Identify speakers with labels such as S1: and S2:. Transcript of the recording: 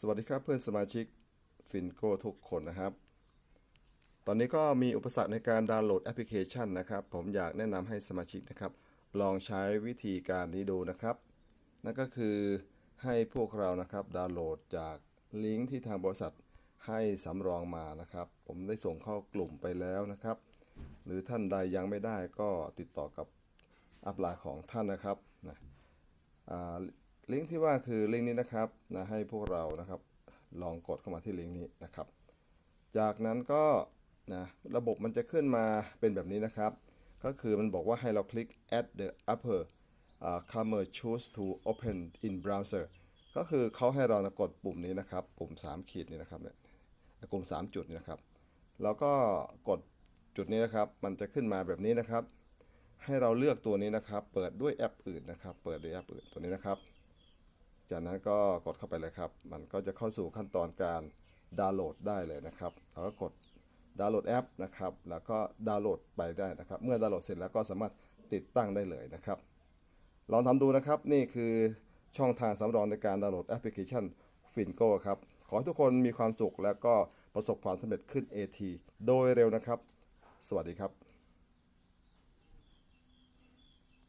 S1: สวัสดีครับเพื่อนสมาชิกฟินโก้ทุกคนนะครับ ตอนนี้ก็มีอุปสรรคในการดาวน์โหลดแอปพลิเคชันนะครับ ผมอยากแนะนำให้สมาชิกนะครับ ลองใช้วิธีการนี้ดูนะครับ นั่นก็คือให้พวกเรานะครับดาวน์โหลดจากลิงก์ที่ทางบริษัทให้สำรองมานะครับ ผมได้ส่งเข้ากลุ่มไปแล้วนะครับ หรือท่านใดยังไม่ได้ก็ติดต่อกับอัปลน์ของท่านนะครับนะอ่า ลิงก์ที่ว่าคือลิงก์นี้นะครับนะให้พวกเรานะครับ ลองกดเข้ามาที่ลิงก์นี้นะครับ จากนั้นก็นะระบบมันจะขึ้นมาเป็นแบบนี้นะครับ ก็คือมันบอกว่าให้เราคลิก add the upper uh, camera choose to open in browser ก็คือเขาให้เรานะกดปุ่มนี้นะครับ ปุ่ม 3 ขีดนี้นะครับเนี่ยปุ่ม 3 จุดนี้นะครับแล้วก็กดจุดนี้นะครับ มันจะขึ้นมาแบบนี้นะครับ ให้เราเลือกตัวนี้นะครับ เปิดด้วยแอปอื่นนะครับ เปิดด้วยแอปอื่นตัวนี้นะครับ จากนั้นก็กดเข้าไปเลยครับ มันก็จะเข้าสู่ขั้นตอนการดาวน์โหลดได้เลยนะครับเราก็กดดาวน์โหลดแอปนะครับ แล้วก็ดาวน์โหลดไปได้นะครับ เมื่อดาวน์โหลดเสร็จแล้วก็สามารถติดตั้งได้เลยนะครับลองทำดูนะครับนี่คือช่องทางสำรองในการดาวน์โหลดแอปพลิเคชัน Fingo ครับ ขอให้ทุกคนมีความสุขและก็ประสบความสำเร็จขึ้น AT โดยเร็วนะครับ สวัสดีครับ